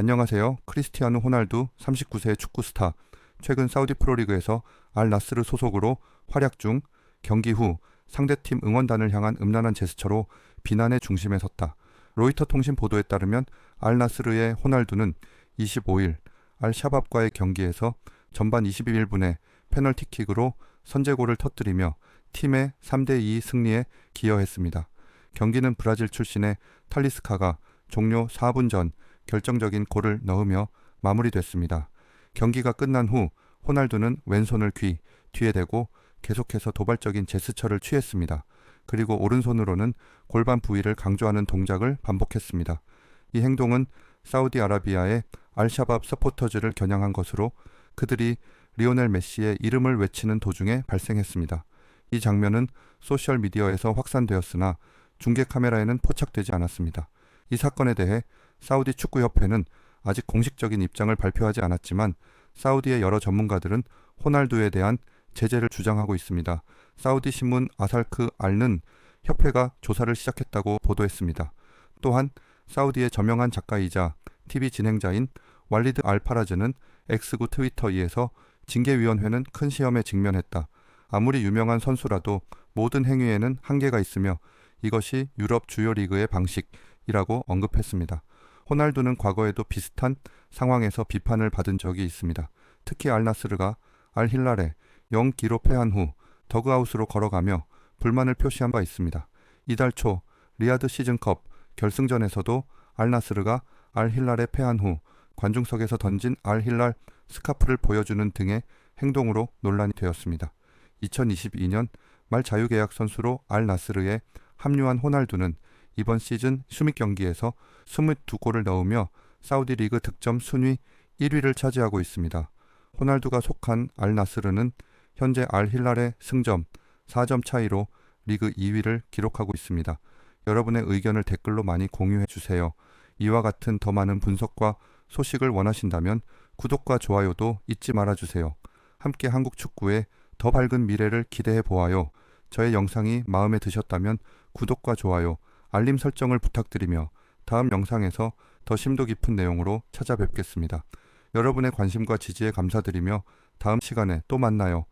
안녕하세요. 크리스티아누 호날두 39세 축구 스타. 최근 사우디 프로리그에서 알 나스르 소속으로 활약 중 경기 후 상대팀 응원단을 향한 음란한 제스처로 비난의 중심에 섰다. 로이터 통신 보도에 따르면 알 나스르의 호날두는 25일 알 샤밥과의 경기에서 전반 21분에 페널티킥으로 선제골을 터뜨리며 팀의 3대2 승리에 기여했습니다. 경기는 브라질 출신의 탈리스카가 종료 4분 전 결정적인 골을 넣으며 마무리됐습니다. 경기가 끝난 후 호날두는 왼손을 귀 뒤에 대고 계속해서 도발적인 제스처를 취했습니다. 그리고 오른손으로는 골반 부위를 강조하는 동작을 반복했습니다. 이 행동은 사우디아라비아의 알샤밥 서포터즈를 겨냥한 것으로 그들이 리오넬 메시의 이름을 외치는 도중에 발생했습니다. 이 장면은 소셜 미디어에서 확산되었으나 중계 카메라에는 포착되지 않았습니다. 이 사건에 대해 사우디 축구협회는 아직 공식적인 입장을 발표하지 않았지만 사우디의 여러 전문가들은 호날두에 대한 제재를 주장하고 있습니다. 사우디 신문 아살크 알는 협회가 조사를 시작했다고 보도했습니다. 또한 사우디의 저명한 작가이자 TV 진행자인 왈리드 알파라즈는 X구 트위터에서 징계위원회는 큰 시험에 직면했다. 아무리 유명한 선수라도 모든 행위에는 한계가 있으며 이것이 유럽 주요 리그의 방식 이라고 언급했습니다. 호날두는 과거에도 비슷한 상황에서 비판을 받은 적이 있습니다. 특히 알나스르가 알힐랄에 0기로 패한 후 더그아웃으로 걸어가며 불만을 표시한 바 있습니다. 이달 초 리아드 시즌컵 결승전에서도 알나스르가 알힐랄에 패한 후 관중석에서 던진 알힐랄 스카프를 보여주는 등의 행동으로 논란이 되었습니다. 2022년 말 자유계약 선수로 알나스르에 합류한 호날두는 이번 시즌 수미 경기에서 22골을 넣으며 사우디 리그 득점 순위 1위를 차지하고 있습니다. 호날두가 속한 알나스르는 현재 알힐랄의 승점 4점 차이로 리그 2위를 기록하고 있습니다. 여러분의 의견을 댓글로 많이 공유해 주세요. 이와 같은 더 많은 분석과 소식을 원하신다면 구독과 좋아요도 잊지 말아 주세요. 함께 한국 축구의 더 밝은 미래를 기대해 보아요. 저의 영상이 마음에 드셨다면 구독과 좋아요, 알림 설정을 부탁드리며 다음 영상에서 더 심도 깊은 내용으로 찾아뵙겠습니다. 여러분의 관심과 지지에 감사드리며 다음 시간에 또 만나요.